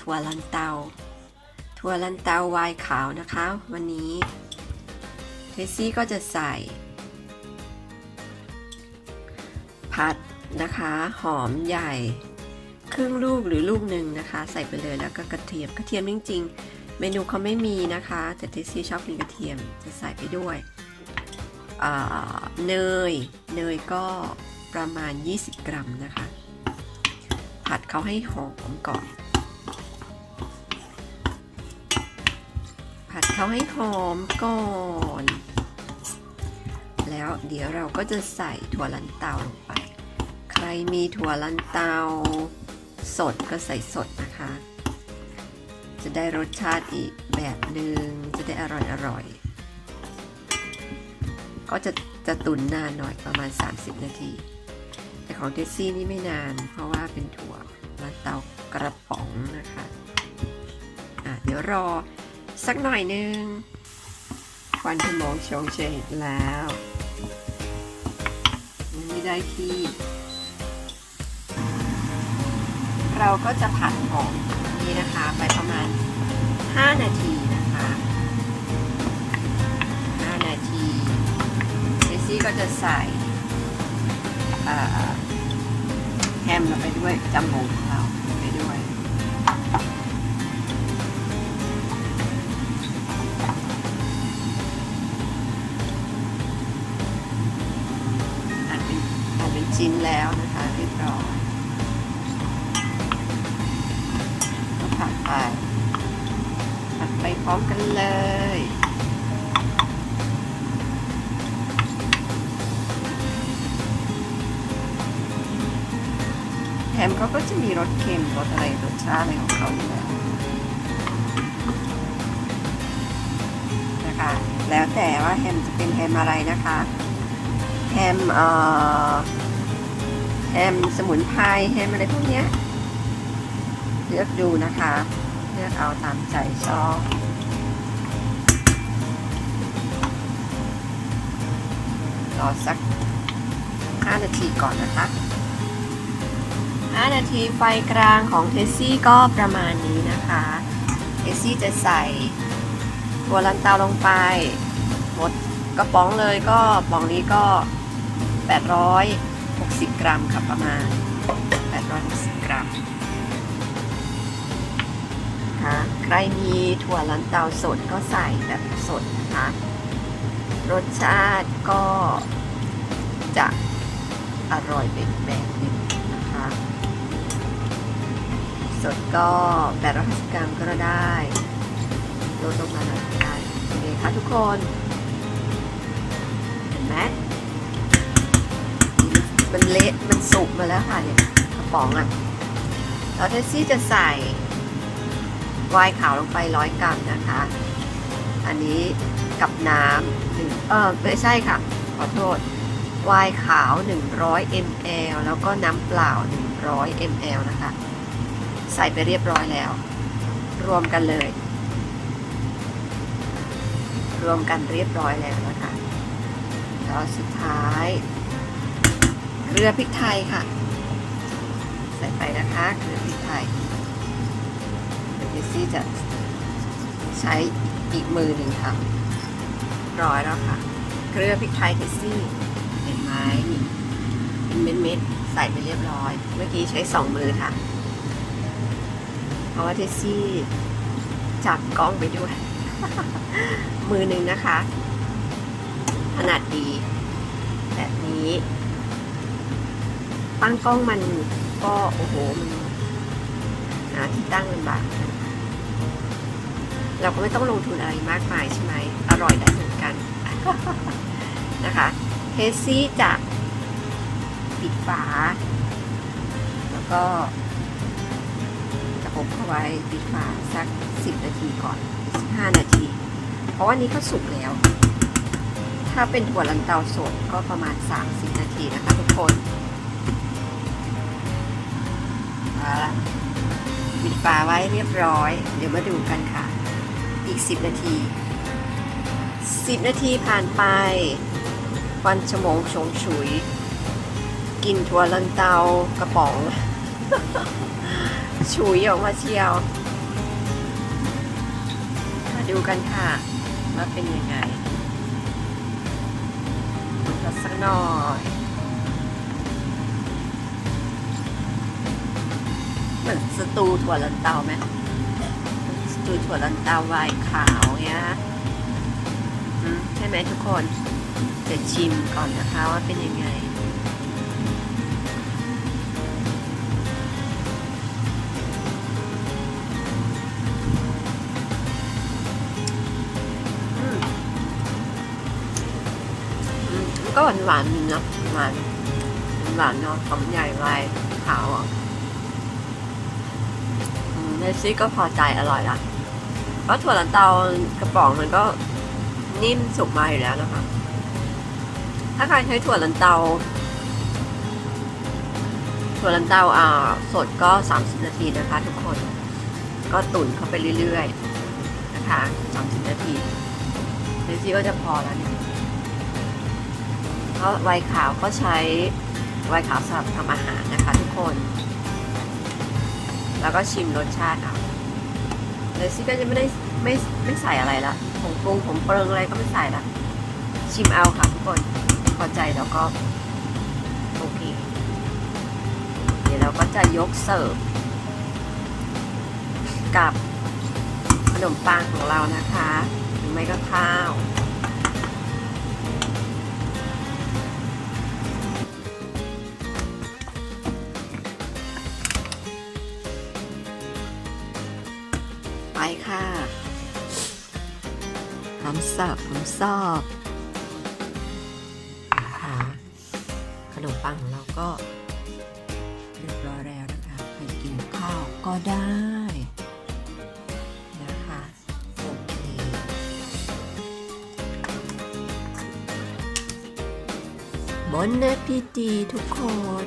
ถั่วลันเตา ถั่วลันเตาวน์ขาวนะคะ วันนี้เทซี่ก็จะใส่ ผัดนะคะ หอมใหญ่ ครึ่งลูกหรือลูกหนึ่งนะคะ ใส่ไปเลยแล้วก็กระเทียมกระเทียมจริง ๆ เมนูเขาไม่มีนะคะ แต่เทซี่ชอบกินกระเทียมจะใส่ไปด้วยเนย เนยก็ประมาณ 20 กรัมนะคะ ผัดเขาให้หอมก่อน เขาให้หอมก่อน แล้วเดี๋ยวเราก็จะใส่ถั่วลันเตาลงไป ใครมีถั่วลันเตา สดก็ใส่สดนะคะ จะได้รสชาติอีกแบบหนึ่งจะได้อร่อยอร่อยก็จะจะตุนนานหน่อยประมาณ 30 นาที แต่ของเทสซี่นี่ไม่นาน เพราะว่าเป็นถั่วลันเตากระป๋องนะคะ อะเดี๋ยวรอ สักหน่อยนึงควันขโมงชงเชยแล้วยังไม่ได้ที่ เราก็จะผัดหอมนี่นะคะ ไปประมาณ 5 นาทีนะคะ 5 นาทีเจสซี่ก็จะใส่แฮมลงไปด้วยจำหงของเรา แล้วนะคะเรียบร้อยก็ผัดไปผัดไปพร้อมกันเลยแฮมเขาก็จะมีรสเค็มรสอะไรรสชาติอะไรของเขาอยู่แล้วนะคะ แล้วแต่ว่าแฮมจะเป็นแฮมอะไรนะคะ แฮมเอ่อ แฮมสมุนไพรแฮมอะไรพวกเนี้ยเลือกดูนะคะ เลือกเอาตามใจชอบรอสัก 5 นาทีก่อนนะคะ 5 นาทีไฟกลางของเทสซี่ก็ประมาณนี้นะคะ เทสซี่จะใส่ตัวลันเตาลงไป หมดกระป๋องเลยก็ป๋องนี้ก็ 860 กรัมค่ะประมาณ 860 กรัมนะคะใครมีถั่วลันเตาสดก็ใส่แบบสดนะคะรสชาติก็จะอร่อยเป็นแบบหนึ่งนะคะสดก็850กรัมก็ได้ลดลงมาหน่อยได้โอเคค่ะทุกคนเห็นไหม มันเละมันสุกมาแล้วค่ะเนี่ยกระป๋องอะ่ะแล้วเทสซี่จะใส่ไวน์ขาวลงไปร้อยกรัมนะคะ อันนี้กับน้ำหนึ่งเออไม่ใช่ค่ะ ขอโทษไวน์ขาว 100 ml แล้วก็น้ำเปล่า 100 ml นะคะ ใส่ไปเรียบร้อยแล้ว รวมกันเลย รวมกันเรียบร้อยแล้วนะคะ แล้วสุดท้าย เกลือพริกไทยค่ะ ใส่ไปนะคะเกลือพริกไทยเดี๋ยวเจสซี่จะใช้อีกมือหนึ่งค่ะร้อยแล้วค่ะเกลือพริกไทยเจสซี่เห็นไหมเป็นเม็ดๆใส่ไปเรียบร้อย เมื่อกี้ใช้สองมือค่ะ เพราะว่าเทสซี่จับกล้องไปด้วย มือหนึ่งนะคะถนัดดี แบบนี้ ตั้งกล้องมันก็โอ้โหมันหาที่ตั้งลำบากเราก็ไม่ต้องลงทุนอะไรมากมายใช่ไหม อร่อยได้เหมือนกันนะคะเทสซี่จะปิดฝา แล้วก็จะอบเข้าไว้ปิดฝาสัก 10 นาทีก่อน 15 นาที เพราะว่านี้ก็สุกแล้ว ถ้าเป็นถั่วลันเตาสดก็ประมาณ 30 นาทีนะคะทุกคน มาละปิดฝาไว้เรียบร้อย เดี๋ยวมาดูกันค่ะ อีก 10 นาที 10 นาทีผ่านไปควันฉมงชงฉุย กินถั่วลันเตากระป๋อง ฉุยออกมาเชียว มาดูกันค่ะว่าเป็นยังไงกันสักหน่อย เหมือนสตูถั่วลันเตาไหมสตูถั่วลันเตาไวน์ขาวเงี้ยใช่ไหมทุกคนเดี๋ยวชิมก่อนนะคะว่าเป็นยังไงอืมอืมก็หวานหวานเนาะหวานหวานเนาะหอมใหญ่ไวน์ขาวอะ เนซี่ก็พอใจอร่อยละเพราะถั่วลันเตากระป๋องมันก็นิ่มสุกมาอยู่แล้วนะคะ ถ้าใครใช้ถั่วลันเตา ถั่วลันเตาอ่าสดก็ 30 นาทีนะคะทุกคน ก็ตุ๋นเข้าไปเรื่อยๆนะคะ 30 นาทีเนซี่ก็จะพอแล้วเนี่ยเพราะไวขาวก็ใช้ไวขาวสำหรับทำอาหารนะคะทุกคน แล้วก็ชิมรสชาติเอาเลยซี่ก็จะไม่ได้ไม่ไม่ใส่อะไรละผงปรุงผงเปรุงอะไรก็ไม่ใส่ละชิมเอาค่ะทุกคนพอใจแล้วก็โอเค เดี๋ยวเราก็จะยกเสิร์ฟกับขนมปังของเรานะคะ หรือไม่ก็ข้าว ไปค่ะพร้อมสิร์ฟพร้อมซอบนะคะขนมปังของเราก็เรียบร้อยแล้วนะคะใครกินข้าวก็ได้นะคะโอเคบนเนพิตีทุกคน